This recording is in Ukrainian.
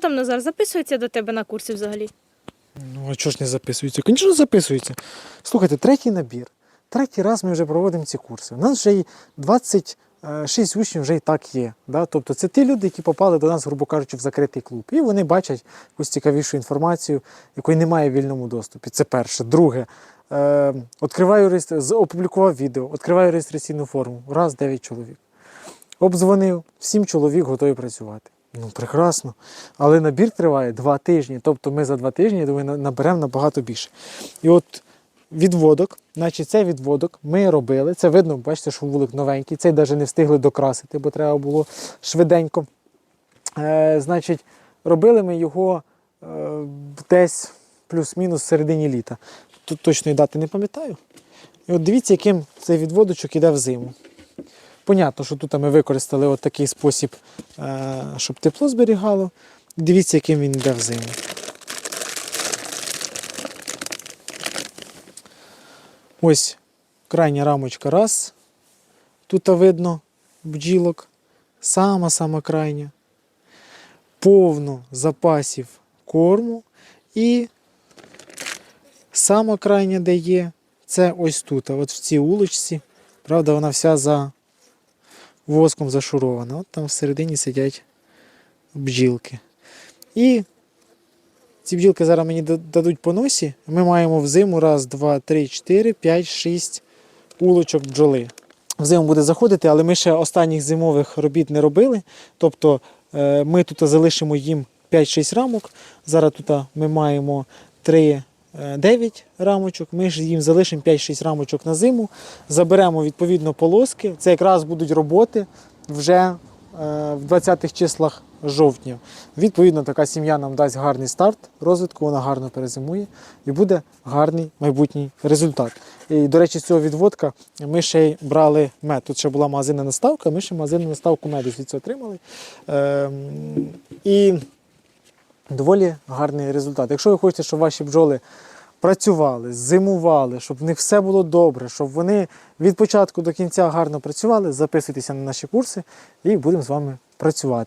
Там Назар записується до тебе на курси взагалі. Ну, а чого ж не записується? Звісно, записується. Слухайте, третій набір. Третій раз ми вже проводимо ці курси. У нас вже і 26 учнів вже і так є. Да? Тобто це ті люди, які попали до нас, грубо кажучи, в закритий клуб. І вони бачать якусь цікавішу інформацію, якої немає в вільному доступі. Це перше. Друге, е, відкриваю опублікував відео, відкриваю реєстраційну форму. Раз 9 чоловік. Обдзвонив, сім чоловік готові працювати. Ну, прекрасно. Але набір триває два тижні. Тобто ми за два тижні, я думаю, наберемо набагато більше. І от відводок, значить, цей відводок ми робили. Це видно, бачите, що вулик новенький. Цей навіть не встигли докрасити, бо треба було швиденько. Е, значить, робили ми його е, десь плюс-мінус в середині літа. Тут точної дати не пам'ятаю. І от дивіться, яким цей відводочок іде в зиму. Понятно, що тут ми використали от такий спосіб, е, щоб тепло зберігало. Дивіться, яким він йде в зиму. Ось крайня рамочка раз. Тут видно бджілок. Сама-сама крайня. Повно запасів корму. І сама крайня, де є, це ось тут, от в цій улочці. Правда, вона вся за воском зашурована. От там всередині сидять бджілки. І ці бджілки зараз мені дадуть по носі. Ми маємо в зиму раз, два, три, чотири, п'ять, шість улочок бджоли. В зиму буде заходити, але ми ще останніх зимових робіт не робили. Тобто е, ми тут залишимо їм 5-6 рамок. Зараз тут ми маємо 3. 9 рамочок, ми ж їм залишимо 5-6 рамочок на зиму, заберемо відповідно полоски. Це якраз будуть роботи вже е, в 20-х числах жовтня. Відповідно, така сім'я нам дасть гарний старт розвитку, вона гарно перезимує і буде гарний майбутній результат. І, до речі, з цього відводка ми ще й брали мед. Тут ще була магазинна наставка, ми ще магазинну наставку меду звідси отримали. Ем, і доволі гарний результат. Якщо ви хочете, щоб ваші бджоли працювали, зимували, щоб в них все було добре, щоб вони від початку до кінця гарно працювали, записуйтеся на наші курси і будемо з вами працювати.